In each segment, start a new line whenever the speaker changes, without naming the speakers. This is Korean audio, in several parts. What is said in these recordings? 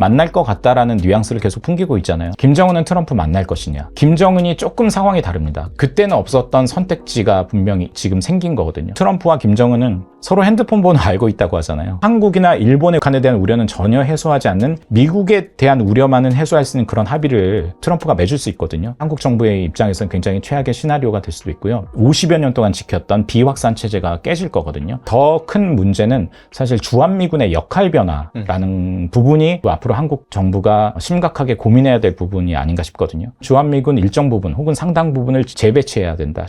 만날 것 같다라는 뉘앙스를 계속 풍기고 있잖아요. 김정은은 트럼프 만날 것이냐. 김정은이 조금 상황이 다릅니다. 그때는 없었던 선택지가 분명히 지금 생긴 거거든요. 트럼프와 김정은은 서로 핸드폰 번호 알고 있다고 하잖아요. 한국이나 일본의 북한에 대한 우려는 전혀 해소하지 않는 미국에 대한 우려만은 해소할 수 있는 그런 합의를 트럼프가 맺을 수 있거든요. 한국 정부의 입장에서는 굉장히 최악의 시나리오가 될 수도 있고요. 50여 년 동안 지켰던 비확산 체제가 깨질 거거든요. 더 큰 문제는 사실 주한미군의 역할 변화라는 부분이 앞으로 한국 정부가 심각하게 고민해야 될 부분이 아닌가 싶거든요. 주한미군 일정 부분 혹은 상당 부분을 재배치해야 된다.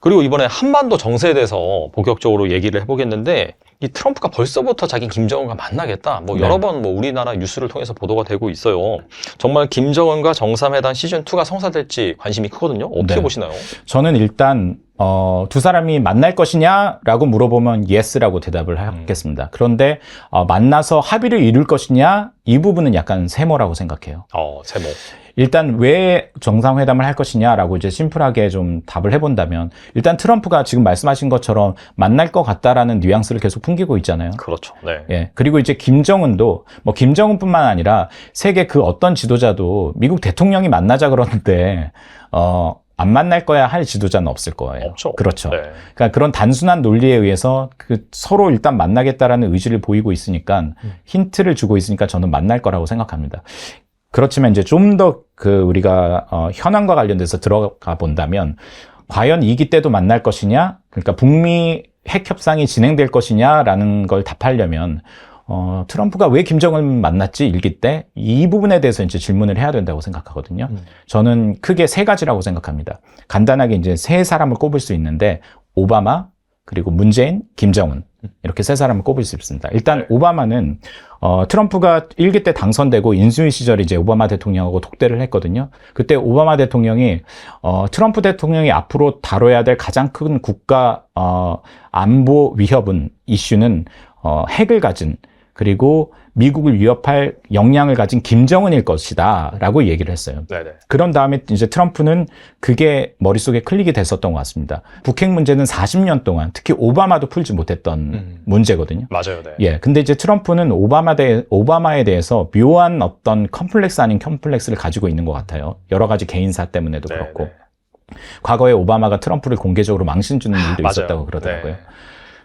그리고 이번에 한반도 정세에 대해서 본격적으로 얘기를 해보겠는데 이 트럼프가 벌써부터 자기 김정은과 만나겠다. 뭐
네.
여러 번뭐 우리나라 뉴스를 통해서 보도가 되고 있어요. 정말 김정은과 정상회담 시즌 2가 성사될지 관심이 크거든요. 어떻게
네.
보시나요?
저는 일단 어, 두 사람이 만날 것이냐라고 물어보면 yes라고 대답을 하겠습니다. 그런데 어, 만나서 합의를 이룰 것이냐 이 부분은 약간 세모라고 생각해요.
어, 세모.
일단 왜 정상회담을 할 것이냐라고 이제 심플하게 좀 답을 해본다면 일단 트럼프가 지금 말씀하신 것처럼 만날 것 같다라는 뉘앙스를 계속 풍기고 있잖아요.
그렇죠. 네.
예. 그리고 이제 김정은도 뭐 김정은뿐만 아니라 세계 그 어떤 지도자도 미국 대통령이 만나자 그러는데 어. 안 만날 거야 할 지도자는 없을 거예요.
없죠.
그렇죠.
네.
그러니까 그런 단순한 논리에 의해서 그 서로 일단 만나겠다라는 의지를 보이고 있으니까 힌트를 주고 있으니까 저는 만날 거라고 생각합니다. 그렇지만 이제 좀 더 그 우리가 어, 현안과 관련돼서 들어가 본다면 과연 이기 때도 만날 것이냐? 그러니까 북미 핵 협상이 진행될 것이냐라는 걸 답하려면 어, 트럼프가 왜 김정은 만났지 일기 때 이 부분에 대해서 이제 질문을 해야 된다고 생각하거든요.
음.
저는 크게 세 가지라고 생각합니다. 간단하게 이제 세 사람을 꼽을 수 있는데 오바마 그리고 문재인, 김정은 이렇게 세 사람을 꼽을 수 있습니다. 일단
네.
오바마는 어, 트럼프가 일기 때 당선되고 인수위 시절에 이제 오바마 대통령하고 독대를 했거든요. 그때 오바마 대통령이 어, 트럼프 대통령이 앞으로 다뤄야 될 가장 큰 국가 어, 안보 위협은 이슈는 어, 핵을 가진 그리고 미국을 위협할 역량을 가진 김정은일 것이다 라고 얘기를 했어요.
네네.
그런 다음에 이제 트럼프는 그게 머릿속에 클릭이 됐었던 것 같습니다. 북핵 문제는 40년 동안 특히 오바마도 풀지 못했던
음.
문제거든요.
맞아요. 네.
예. 근데 이제 트럼프는 오바마 대, 오바마에 대해서 묘한 어떤 컴플렉스 아닌 컴플렉스를 가지고 있는 것 같아요. 여러 가지 개인사 때문에도
네,
그렇고.
네.
과거에 오바마가 트럼프를 공개적으로 망신 주는 일도
맞아요.
있었다고 그러더라고요.
네.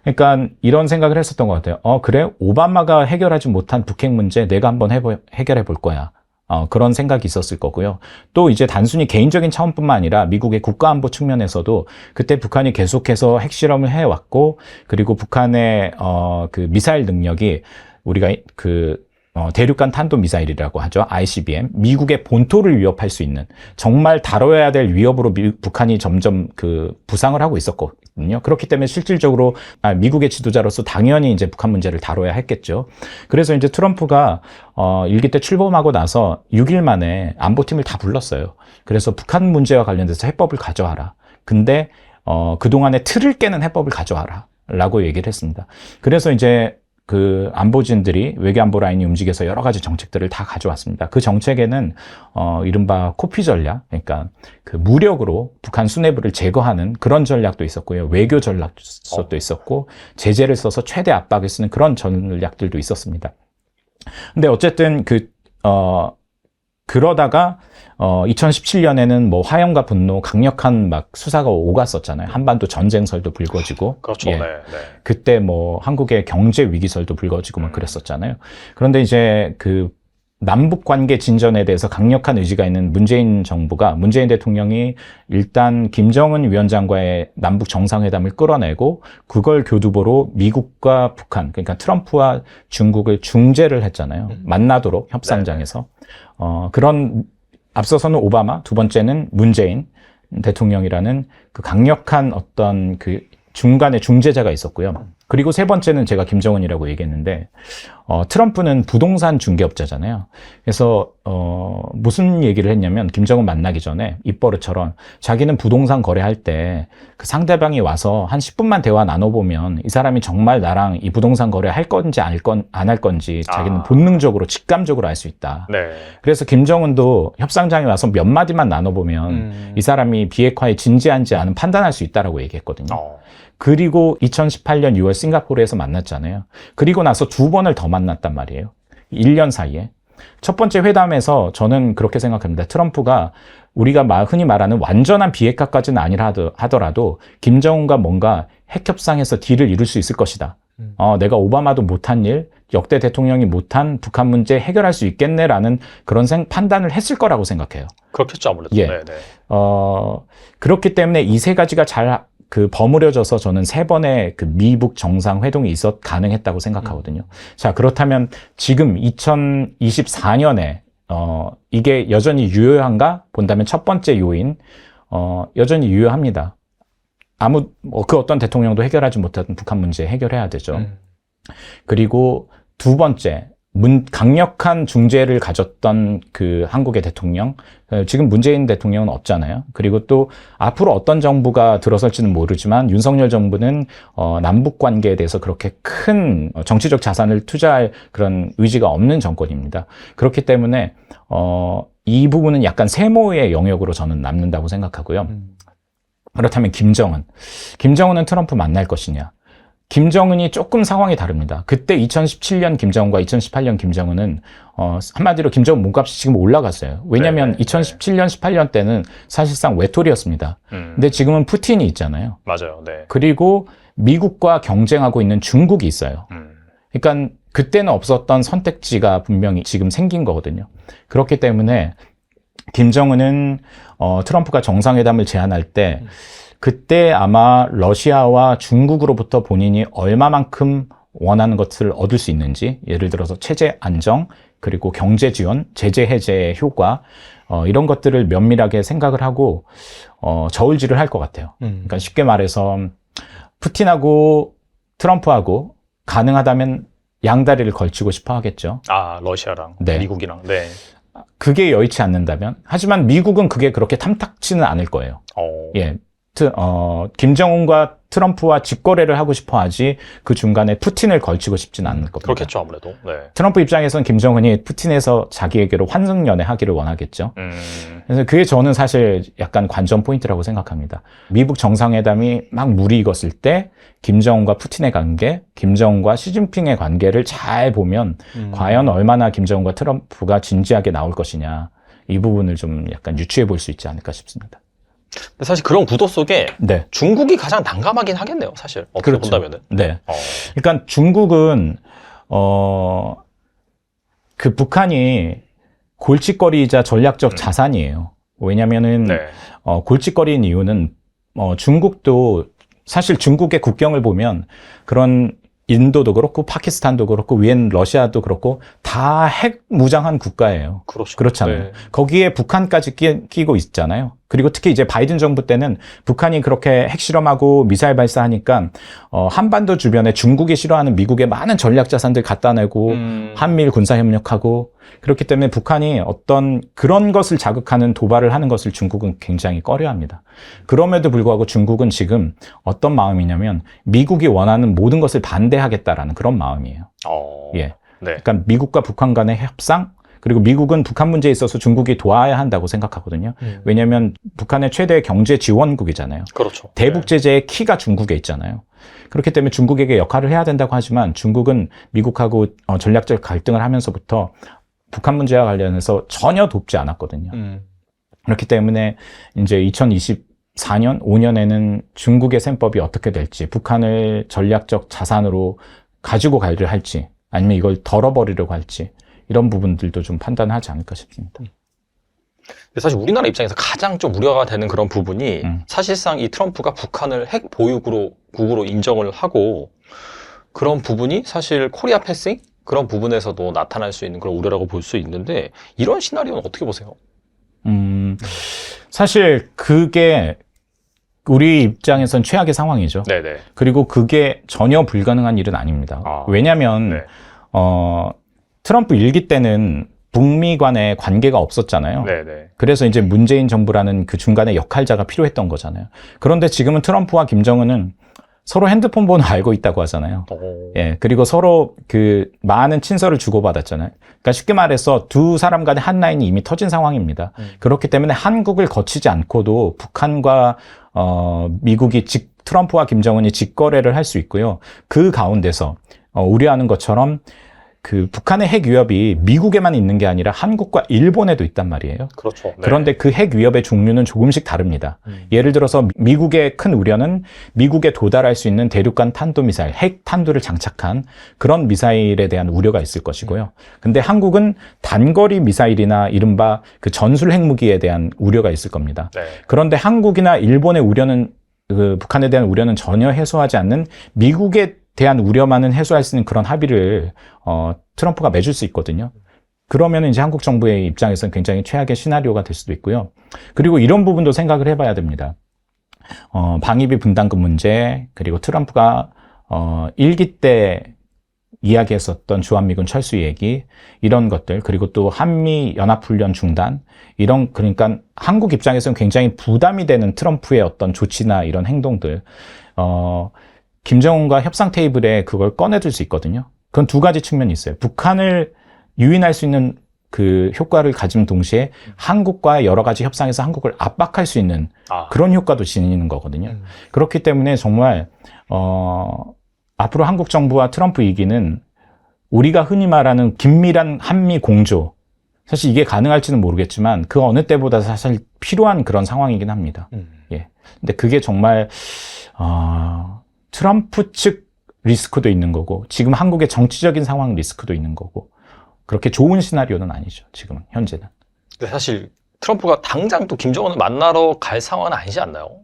그러니까 이런 생각을 했었던 것 같아요. 어, 그래? 오바마가 해결하지 못한 북핵 문제 내가 한번 해보, 해결해 볼 거야. 어, 그런 생각이 있었을 거고요. 또 이제 단순히 개인적인 차원뿐만 아니라 미국의 국가안보 측면에서도 그때 북한이 계속해서 핵실험을 해왔고, 그리고 북한의, 어, 그 미사일 능력이 우리가 그, 어, 대륙간 탄도 미사일이라고 하죠. ICBM. 미국의 본토를 위협할 수 있는 정말 다뤄야 될 위협으로 미- 북한이 점점 그 부상을 하고 있었거든요. 그렇기 때문에 실질적으로 아, 미국의 지도자로서 당연히 이제 북한 문제를 다뤄야 했겠죠. 그래서 이제 트럼프가 어, 일기 때 출범하고 나서 6일 만에 안보팀을 다 불렀어요. 그래서 북한 문제와 관련돼서 해법을 가져와라. 근데 어, 그동안의 틀을 깨는 해법을 가져와라. 라고 얘기를 했습니다. 그래서 이제 그 안보진들이 외교안보 라인이 움직여서 여러 가지 정책들을 다 가져왔습니다. 그 정책에는 어 이른바 코피 전략, 그러니까 그 무력으로 북한 수뇌부를 제거하는 그런 전략도 있었고요. 외교 전략도 있었고 제재를 써서 최대 압박을 쓰는 그런 전략들도 있었습니다. 근데 어쨌든 그 어 그러다가 어 2017년에는 뭐 화염과 분노 강력한 막 수사가 오갔었잖아요. 한반도 전쟁설도 불거지고
그렇죠.
예.
네. 네.
그때 뭐 한국의 경제 위기설도 불거지고 막 그랬었잖아요. 그런데 이제 그 남북 관계 진전에 대해서 강력한 의지가 있는 문재인 정부가 문재인 대통령이 일단 김정은 위원장과의 남북 정상회담을 끌어내고 그걸 교두보로 미국과 북한 그러니까 트럼프와 중국을 중재를 했잖아요.
음.
만나도록 협상장에서 어 그런 앞서서는 오바마 두 번째는 문재인 대통령이라는 그 강력한 어떤 그 중간에 중재자가 있었고요. 그리고 세 번째는 제가 김정은이라고 얘기했는데 어, 트럼프는 부동산 중개업자잖아요. 그래서 어, 무슨 얘기를 했냐면 김정은 만나기 전에 입버릇처럼 자기는 부동산 거래할 때 그 상대방이 와서 한 10분만 대화 나눠보면 이 사람이 정말 나랑 이 부동산 거래 할 건지 안 할 건지 자기는
아.
본능적으로 직감적으로 알 수 있다.
네.
그래서 김정은도 협상장에 와서 몇 마디만 나눠보면
음.
이 사람이 비핵화에 진지한지 안 판단할 수 있다라고 얘기했거든요.
어.
그리고 2018년 6월 싱가포르에서 만났잖아요. 그리고 나서 두 번을 더 만났단 말이에요. 1년 사이에. 첫 번째 회담에서 저는 그렇게 생각합니다. 트럼프가 우리가 마- 흔히 말하는 완전한 비핵화까지는 아니라 하더- 하더라도 김정은과 뭔가 핵협상에서 딜을 이룰 수 있을 것이다.
음.
어, 내가 오바마도 못한 일, 역대 대통령이 못한 북한 문제 해결할 수 있겠네라는 그런 생, 판단을 했을 거라고 생각해요.
그렇겠죠 아무래도.
예.
네, 네.
어, 그렇기 때문에 이 세 가지가 잘 그 버무려져서 저는 세 번의 그 미북 정상 회동이 있었 가능했다고 생각하거든요. 자, 그렇다면 지금 2024년에 어, 이게 여전히 유효한가 본다면 첫 번째 요인 어, 여전히 유효합니다. 아무 뭐그 어떤 대통령도 해결하지 못한 북한 문제 해결해야 되죠.
음.
그리고 두 번째, 문, 강력한 중재를 가졌던 그 한국의 대통령, 어, 지금 문재인 대통령은 없잖아요. 그리고 또 앞으로 어떤 정부가 들어설지는 모르지만 윤석열 정부는 어, 남북 관계에 대해서 그렇게 큰 어, 정치적 자산을 투자할 그런 의지가 없는 정권입니다. 그렇기 때문에 어, 이 부분은 약간 세모의 영역으로 저는 남는다고 생각하고요.
음.
그렇다면 김정은. 김정은은 트럼프 만날 것이냐? 김정은이 조금 상황이 다릅니다. 그때 2017년 김정은과 2018년 김정은은 어, 한마디로 김정은 몸값이 지금 올라갔어요. 왜냐하면
네, 네.
2017년, 18년 때는 사실상 외톨이였습니다.
음.
근데 지금은 푸틴이 있잖아요.
맞아요. 네.
그리고 미국과 경쟁하고 있는 중국이 있어요.
음.
그러니까 그때는 없었던 선택지가 분명히 지금 생긴 거거든요. 그렇기 때문에 김정은은 어, 트럼프가 정상회담을 제안할 때 그때 아마 러시아와 중국으로부터 본인이 얼마만큼 원하는 것을 얻을 수 있는지 예를 들어서 체제 안정 그리고 경제 지원, 제재 해제의 효과 어, 이런 것들을 면밀하게 생각을 하고 어, 저울질을 할 것 같아요.
음.
그러니까 쉽게 말해서 푸틴하고 트럼프하고 가능하다면 양다리를 걸치고 싶어 하겠죠.
아 러시아랑
네.
미국이랑. 네.
그게 여의치 않는다면 하지만 미국은 그게 그렇게 탐탁치는 않을 거예요.
어.
예. 트, 어, 김정은과 트럼프와 직거래를 하고 싶어 하지 그 중간에 푸틴을 걸치고 싶지는 않을 겁니다.
그렇겠죠 아무래도. 네.
트럼프 입장에서는 김정은이 푸틴에서 자기에게로 환승연애 하기를 원하겠죠.
음.
그래서 그게 저는 사실 약간 관전 포인트라고 생각합니다. 미국 정상회담이 막 물이 익었을 때 김정은과 푸틴의 관계, 김정은과 시진핑의 관계를 잘 보면
음.
과연 얼마나 김정은과 트럼프가 진지하게 나올 것이냐 이 부분을 좀 약간 유추해 볼 수 있지 않을까 싶습니다.
근데 사실 그런 구도 속에
네,
중국이 가장 난감하긴 하겠네요, 사실. 어떻게
그렇죠.
본다면은.
네.
어.
그러니까 중국은 어 그 북한이 골칫거리이자 전략적
음.
자산이에요. 왜냐면은
네.
어, 골칫거리인 이유는 어, 중국도 사실 중국의 국경을 보면 그런 인도도 그렇고 파키스탄도 그렇고 위엔 러시아도 그렇고 다 핵 무장한 국가예요.
그렇죠.
그렇잖아요.
네.
거기에 북한까지 끼, 끼고 있잖아요. 그리고 특히 이제 바이든 정부 때는 북한이 그렇게 핵실험하고 미사일 발사하니까 어, 한반도 주변에 중국이 싫어하는 미국의 많은 전략 자산들 갖다 내고
음.
한미일 군사 협력하고 그렇기 때문에 북한이 어떤 그런 것을 자극하는 도발을 하는 것을 중국은 굉장히 꺼려합니다. 그럼에도 불구하고 중국은 지금 어떤 마음이냐면 미국이 원하는 모든 것을 반대하겠다라는 그런 마음이에요.
어.
예.
네.
그러니까 미국과 북한 간의 협상 그리고 미국은 북한 문제에 있어서 중국이 도와야 한다고 생각하거든요.
음.
왜냐하면 북한의 최대 경제 지원국이잖아요.
그렇죠.
대북 제재의 키가 중국에 있잖아요. 그렇기 때문에 중국에게 역할을 해야 된다고 하지만 중국은 미국하고 어, 전략적 갈등을 하면서부터 북한 문제와 관련해서 전혀 돕지 않았거든요.
네. 음.
그렇기 때문에 이제 2024년, 5년에는 중국의 셈법이 어떻게 될지, 북한을 전략적 자산으로 가지고 가려 할지, 아니면 이걸 덜어버리려고 할지, 이런 부분들도 좀 판단하지 않을까 싶습니다.
근데 사실 우리나라 입장에서 가장 좀 우려가 되는 그런 부분이
음.
사실상 이 트럼프가 북한을 핵 보유국으로 국으로 인정을 하고 그런 부분이 사실 코리아 패싱 그런 부분에서도 나타날 수 있는 그런 우려라고 볼 수 있는데 이런 시나리오는 어떻게 보세요?
음, 사실 그게 우리 입장에선 최악의 상황이죠.
네네.
그리고 그게 전혀 불가능한 일은 아닙니다.
아.
왜냐하면
네.
어, 트럼프 일기 때는 북미 간의 관계가 없었잖아요.
네네.
그래서 이제 문재인 정부라는 그 중간에 역할자가 필요했던 거잖아요. 그런데 지금은 트럼프와 김정은은 서로 핸드폰 번호 알고 있다고 하잖아요.
오.
예, 그리고 서로 그 많은 친서를 주고받았잖아요. 그러니까 쉽게 말해서 두 사람 간의 한 라인이 이미 터진 상황입니다.
음.
그렇기 때문에 한국을 거치지 않고도 북한과 어, 미국이 직, 트럼프와 김정은이 직거래를 할 수 있고요. 그 가운데서 어, 우려하는 것처럼 그 북한의 핵 위협이 미국에만 있는 게 아니라 한국과 일본에도 있단 말이에요.
그렇죠. 네.
그런데 그 핵 위협의 종류는 조금씩 다릅니다.
음.
예를 들어서 미국의 큰 우려는 미국에 도달할 수 있는 대륙간 탄도미사일, 핵 탄두를 장착한 그런 미사일에 대한 우려가 있을 것이고요. 근데 한국은 단거리 미사일이나 이른바 그 전술 핵무기에 대한 우려가 있을 겁니다.
네.
그런데 한국이나 일본의 우려는 그 북한에 대한 우려는 전혀 해소하지 않는 미국에 대한 우려만은 해소할 수 있는 그런 합의를 어, 트럼프가 맺을 수 있거든요. 그러면 이제 한국 정부의 입장에서는 굉장히 최악의 시나리오가 될 수도 있고요. 그리고 이런 부분도 생각을 해봐야 됩니다. 어, 방위비 분담금 문제 그리고 트럼프가 어, 일기 때 이야기했었던 주한미군 철수 얘기 이런 것들 그리고 또 한미 연합훈련 중단 이런 그러니까 한국 입장에서는 굉장히 부담이 되는 트럼프의 어떤 조치나 이런 행동들 어 김정은과 협상 테이블에 그걸 꺼내들 수 있거든요. 그건 두 가지 측면이 있어요. 북한을 유인할 수 있는 그 효과를 가진 동시에 한국과 여러 가지 협상에서 한국을 압박할 수 있는
아.
그런 효과도 지니는 거거든요.
음.
그렇기 때문에 정말 어 앞으로 한국 정부와 트럼프 이기는 우리가 흔히 말하는 긴밀한 한미 공조 사실 이게 가능할지는 모르겠지만 그 어느 때보다 사실 필요한 그런 상황이긴 합니다.
음.
근데 그게 정말 어, 트럼프 측 리스크도 있는 거고 지금 한국의 정치적인 상황 리스크도 있는 거고 그렇게 좋은 시나리오는 아니죠. 지금은 현재는.
근데 사실 트럼프가 당장 또 김정은을 만나러 갈 상황은 아니지 않나요?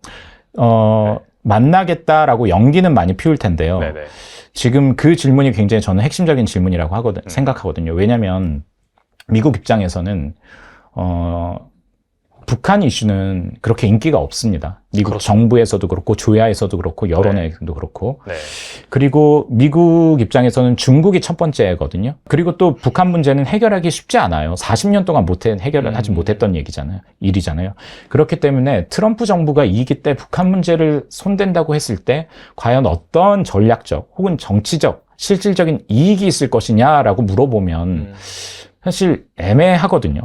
어, 만나겠다라고 연기는 많이 피울 텐데요.
네네.
지금 그 질문이 굉장히 저는 핵심적인 질문이라고 하거든,
음.
생각하거든요. 왜냐하면 미국 입장에서는 어, 북한 이슈는 그렇게 인기가 없습니다. 미국
그렇죠.
정부에서도 그렇고 조야에서도 그렇고 여론에도 그렇고
네.
그리고 미국 입장에서는 중국이 첫 번째거든요. 그리고 또 북한 문제는 해결하기 쉽지 않아요. 40년 동안 못해 해결을 하지
음.
못했던 얘기잖아요. 일이잖아요. 그렇기 때문에 트럼프 정부가 이기 때 북한 문제를 손댄다고 했을 때 과연 어떤 전략적 혹은 정치적 실질적인 이익이 있을 것이냐라고 물어보면
음.
사실 애매하거든요.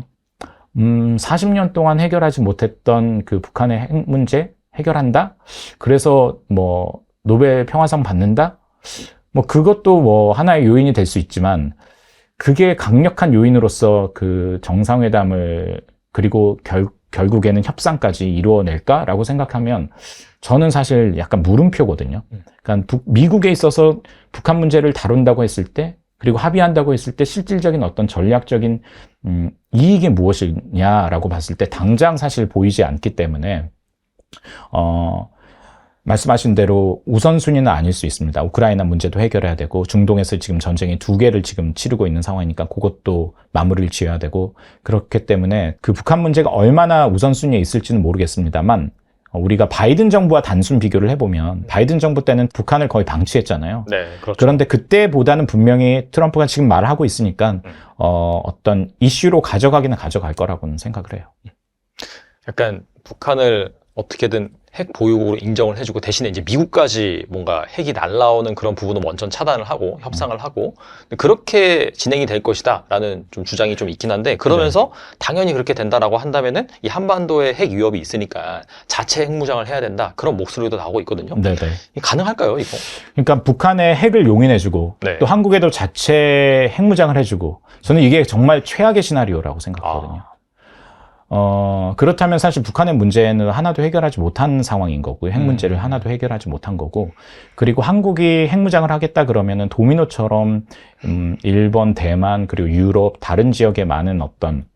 음, 40년 동안 해결하지 못했던 그 북한의 핵 문제 해결한다? 그래서 뭐 노벨 평화상 받는다? 뭐 그것도 뭐 하나의 요인이 될 수 있지만 그게 강력한 요인으로서 그 정상회담을 그리고 결, 결국에는 협상까지 이루어낼까라고 생각하면 저는 사실 약간 물음표거든요.
음.
그러니까 북- 미국에 있어서 북한 문제를 다룬다고 했을 때 그리고 합의한다고 했을 때 실질적인 어떤 전략적인 음, 이익이 무엇이냐라고 봤을 때 당장 사실 보이지 않기 때문에 어, 말씀하신 대로 우선순위는 아닐 수 있습니다. 우크라이나 문제도 해결해야 되고 중동에서 지금 전쟁이 두 개를 지금 치르고 있는 상황이니까 그것도 마무리를 지어야 되고 그렇기 때문에 그 북한 문제가 얼마나 우선순위에 있을지는 모르겠습니다만 어, 우리가 바이든 정부와 단순 비교를 해보면 바이든 정부 때는 북한을 거의 방치했잖아요.
네, 그렇죠.
그런데 그때보다는 분명히 트럼프가 지금 말을 하고 있으니까
음.
어, 어떤 이슈로 가져가기는 가져갈 거라고는 생각을 해요.
약간 북한을 어떻게든 핵 보유국으로 인정을 해주고 대신에 이제 미국까지 뭔가 핵이 날라오는 그런 부분은 먼저 차단을 하고 협상을 하고 그렇게 진행이 될 것이다라는 좀 주장이 좀 있긴 한데 그러면서 당연히 그렇게 된다라고 한다면은 이 한반도에 핵 위협이 있으니까 자체 핵무장을 해야 된다 그런 목소리도 나오고 있거든요.
네네.
이게 가능할까요 이거?
그러니까 북한의 핵을 용인해주고
네.
또 한국에도 자체 핵무장을 해주고 저는 이게 정말 최악의 시나리오라고 생각하거든요.
아.
어, 그렇다면 사실 북한의 문제는 하나도 해결하지 못한 상황인 거고요. 핵 문제를
음.
하나도 해결하지 못한 거고. 그리고 한국이 핵무장을 하겠다 그러면은 도미노처럼, 음, 일본, 대만, 그리고 유럽, 다른 지역에 많은 어떤,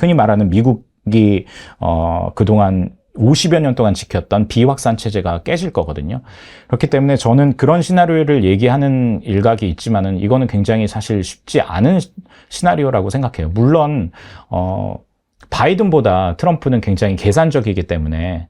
흔히 말하는 미국이, 어, 그동안 50여 년 동안 지켰던 비확산 체제가 깨질 거거든요. 그렇기 때문에 저는 그런 시나리오를 얘기하는 일각이 있지만은 이거는 굉장히 사실 쉽지 않은 시- 시나리오라고 생각해요. 물론, 어, 바이든보다 트럼프는 굉장히 계산적이기 때문에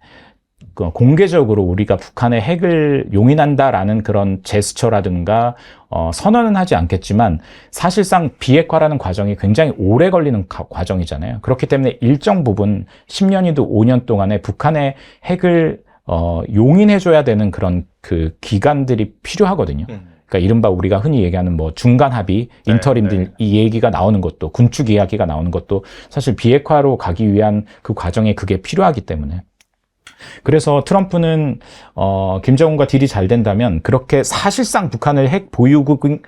그 공개적으로 우리가 북한의 핵을 용인한다라는 그런 제스처라든가 어, 선언은 하지 않겠지만 사실상 비핵화라는 과정이 굉장히 오래 걸리는 가- 과정이잖아요. 그렇기 때문에 일정 부분 10년이도 5년 동안에 북한의 핵을 어, 용인해줘야 되는 그런 그 기간들이 필요하거든요.
음.
그러니까 이른바 우리가 흔히 얘기하는 뭐 중간 합의,
네,
인터림들
네.
이 얘기가 나오는 것도 군축 이야기가 나오는 것도 사실 비핵화로 가기 위한 그 과정에 그게 필요하기 때문에 그래서 트럼프는 어 김정은과 딜이 잘 된다면 그렇게 사실상 북한을 핵 보유국의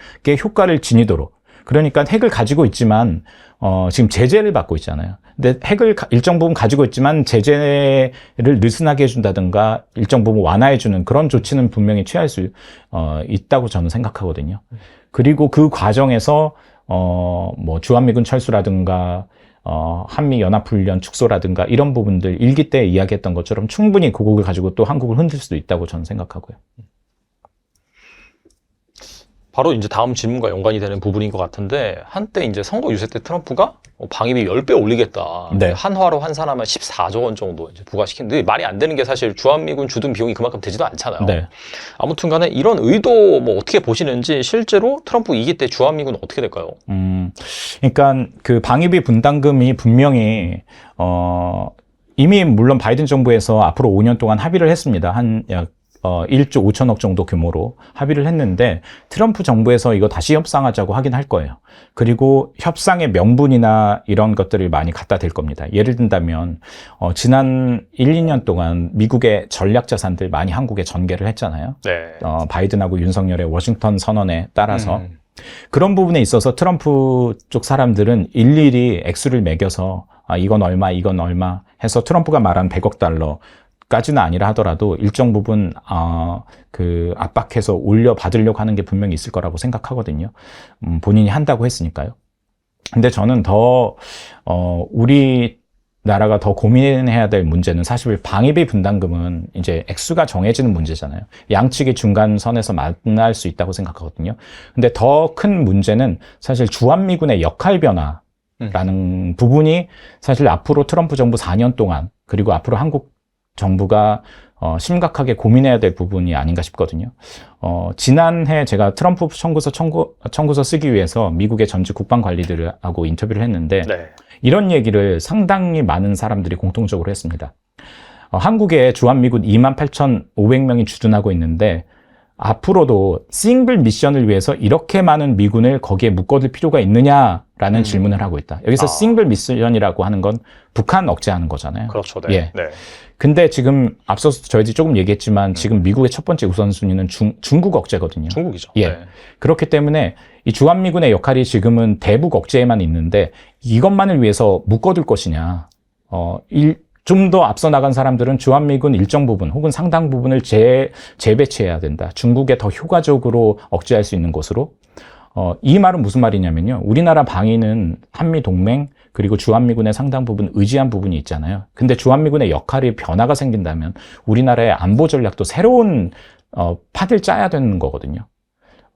효과를 지니도록 그러니까 핵을 가지고 있지만 어 지금 제재를 받고 있잖아요. 근데 핵을 가- 일정 부분 가지고 있지만 제재를 느슨하게 해준다든가 일정 부분 완화해주는 그런 조치는 분명히 취할 수 어, 있다고 저는 생각하거든요. 그리고 그 과정에서 어, 뭐 주한미군 철수라든가 어, 한미 연합훈련 축소라든가 이런 부분들 일기 때 이야기했던 것처럼 충분히 그곡을 가지고 또 한국을 흔들 수도 있다고 저는 생각하고요.
바로 이제 다음 질문과 연관이 되는 부분인 것 같은데 한때 이제 선거 유세 때 트럼프가 어, 방위비 10배 올리겠다.
네.
한화로 환산하면 14조 원 정도 이제 부과시키는데 말이 안 되는 게 사실 주한미군 주둔 비용이 그만큼 되지도 않잖아요.
네.
아무튼 간에 이런 의도 뭐 어떻게 보시는지 실제로 트럼프 이기 때 주한미군 어떻게 될까요?
음, 그러니까 그 방위비 분담금이 분명히 어 이미 물론 바이든 정부에서 앞으로 5년 동안 합의를 했습니다. 한 약 어, 1조 5천억 정도 규모로 합의를 했는데 트럼프 정부에서 이거 다시 협상하자고 하긴 할 거예요. 그리고 협상의 명분이나 이런 것들을 많이 갖다 댈 겁니다. 예를 든다면 어, 지난 1, 2년 동안 미국의 전략 자산들 많이 한국에 전개를 했잖아요.
네.
어, 바이든하고 윤석열의 워싱턴 선언에 따라서
음.
그런 부분에 있어서 트럼프 쪽 사람들은 일일이 액수를 매겨서 아, 이건 얼마, 이건 얼마 해서 트럼프가 말한 100억 달러 까지는 아니라 하더라도 일정 부분 어, 그 압박해서 올려 받으려고 하는 게 분명히 있을 거라고 생각하거든요. 음, 본인이 한다고 했으니까요. 근데 저는 더 어, 우리 나라가 더 고민해야 될 문제는 사실 방위비 분담금은 이제 액수가 정해지는 문제잖아요. 양측이 중간선에서 만날 수 있다고 생각하거든요. 근데 더 큰 문제는 사실 주한미군의 역할 변화라는 부분이 사실 앞으로 트럼프 정부 4년 동안 그리고 앞으로 한국 정부가 어, 심각하게 고민해야 될 부분이 아닌가 싶거든요. 어, 지난해 제가 트럼프 청구서 청구, 청구서 쓰기 위해서 미국의 전직 국방관리들하고 인터뷰를 했는데
네.
이런 얘기를 상당히 많은 사람들이 공통적으로 했습니다. 어, 한국에 주한미군 28,500명이 주둔하고 있는데 앞으로도 싱글 미션을 위해서 이렇게 많은 미군을 거기에 묶어둘 필요가 있느냐라는
음.
질문을 하고 있다. 여기서
아.
싱글 미션이라고 하는 건 북한 억제하는 거잖아요.
그렇죠. 네.
예.
네.
근데 지금 앞서서 저희들이 조금 얘기했지만 지금 미국의 첫 번째 우선순위는 중, 중국 억제거든요.
중국이죠.
예.
네.
그렇기 때문에 이 주한미군의 역할이 지금은 대북 억제에만 있는데 이것만을 위해서 묶어둘 것이냐. 어, 좀 더 앞서 나간 사람들은 주한미군 일정 부분 혹은 상당 부분을 재, 재배치해야 된다. 중국에 더 효과적으로 억제할 수 있는 곳으로. 어, 이 말은 무슨 말이냐면요. 우리나라 방위는 한미 동맹 그리고 주한미군의 상당 부분 의지한 부분이 있잖아요. 근데 주한미군의 역할이 변화가 생긴다면 우리나라의 안보 전략도 새로운 어, 판을 짜야 되는 거거든요.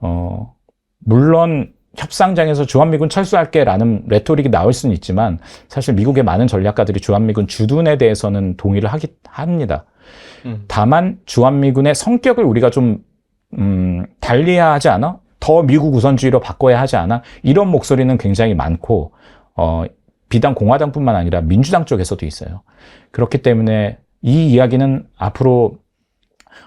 어, 물론 협상장에서 주한미군 철수할게라는 레토릭이 나올 수는 있지만 사실 미국의 많은 전략가들이 주한미군 주둔에 대해서는 동의를 하기 합니다.
음.
다만 주한미군의 성격을 우리가 좀 음, 달리해야 하지 않아? 더 미국 우선주의로 바꿔야 하지 않아? 이런 목소리는 굉장히 많고 어, 비단 공화당뿐만 아니라 민주당 쪽에서도 있어요. 그렇기 때문에 이 이야기는 앞으로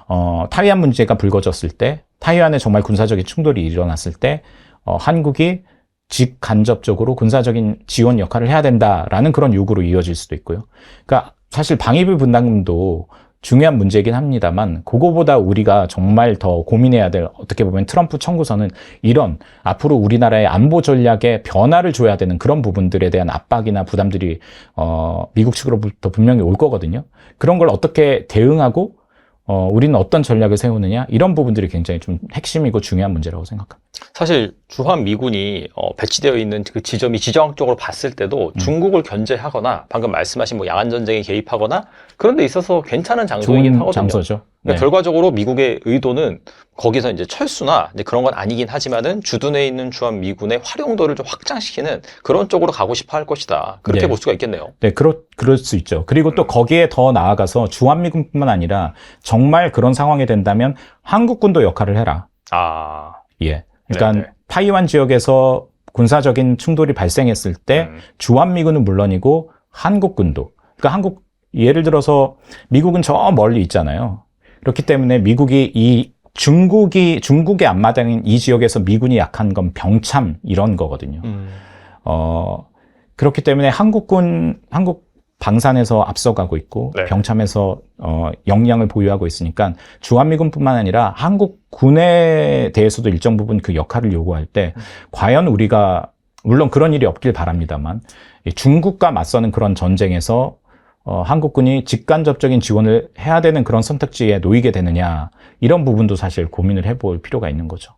어, 타이완 문제가 불거졌을 때, 타이완에 정말 군사적인 충돌이 일어났을 때, 어, 한국이 직간접적으로 군사적인 지원 역할을 해야 된다라는 그런 요구로 이어질 수도 있고요. 그러니까 사실 방위비 분담금도 중요한 문제이긴 합니다만 그거보다 우리가 정말 더 고민해야 될 어떻게 보면 트럼프 청구서는 이런 앞으로 우리나라의 안보 전략에 변화를 줘야 되는 그런 부분들에 대한 압박이나 부담들이 어 미국 측으로부터 분명히 올 거거든요. 그런 걸 어떻게 대응하고 어 우리는 어떤 전략을 세우느냐 이런 부분들이 굉장히 좀 핵심이고 중요한 문제라고 생각합니다.
사실 주한 미군이 어, 배치되어 있는 그 지점이 지정학적으로 봤을 때도
음.
중국을 견제하거나 방금 말씀하신 뭐 양안 전쟁에 개입하거나 그런 데 있어서 괜찮은 장소이긴 하거든요.
장소죠.
그러니까
네.
결과적으로 미국의 의도는 거기서 이제 철수나 이제 그런 건 아니긴 하지만은 주둔해 있는 주한 미군의 활용도를 좀 확장시키는 그런 쪽으로 가고 싶어 할 것이다. 그렇게
네.
볼 수가 있겠네요.
네, 그렇, 그럴 수 있죠. 그리고 또 거기에 더 나아가서 주한 미군뿐만 아니라 정말 그런 상황이 된다면 한국군도 역할을 해라.
아,
예. 그러니까
네네.
타이완 지역에서 군사적인 충돌이 발생했을 때
음,
주한미군은 물론이고 한국군도. 그러니까 한국 예를 들어서 미국은 저 멀리 있잖아요. 그렇기 때문에 미국이 이 중국이 중국의 앞마당인 이 지역에서 미군이 약한 건 병참 이런 거거든요.
음,
어, 그렇기 때문에 한국군, 한국 방산에서 앞서가고 있고,
네.
병참에서, 어, 역량을 보유하고 있으니까, 주한미군뿐만 아니라 한국 군에 대해서도 일정 부분 그 역할을 요구할 때,
음.
과연 우리가, 물론 그런 일이 없길 바랍니다만, 이 중국과 맞서는 그런 전쟁에서, 어, 한국군이 직간접적인 지원을 해야 되는 그런 선택지에 놓이게 되느냐, 이런 부분도 사실 고민을 해볼 필요가 있는 거죠.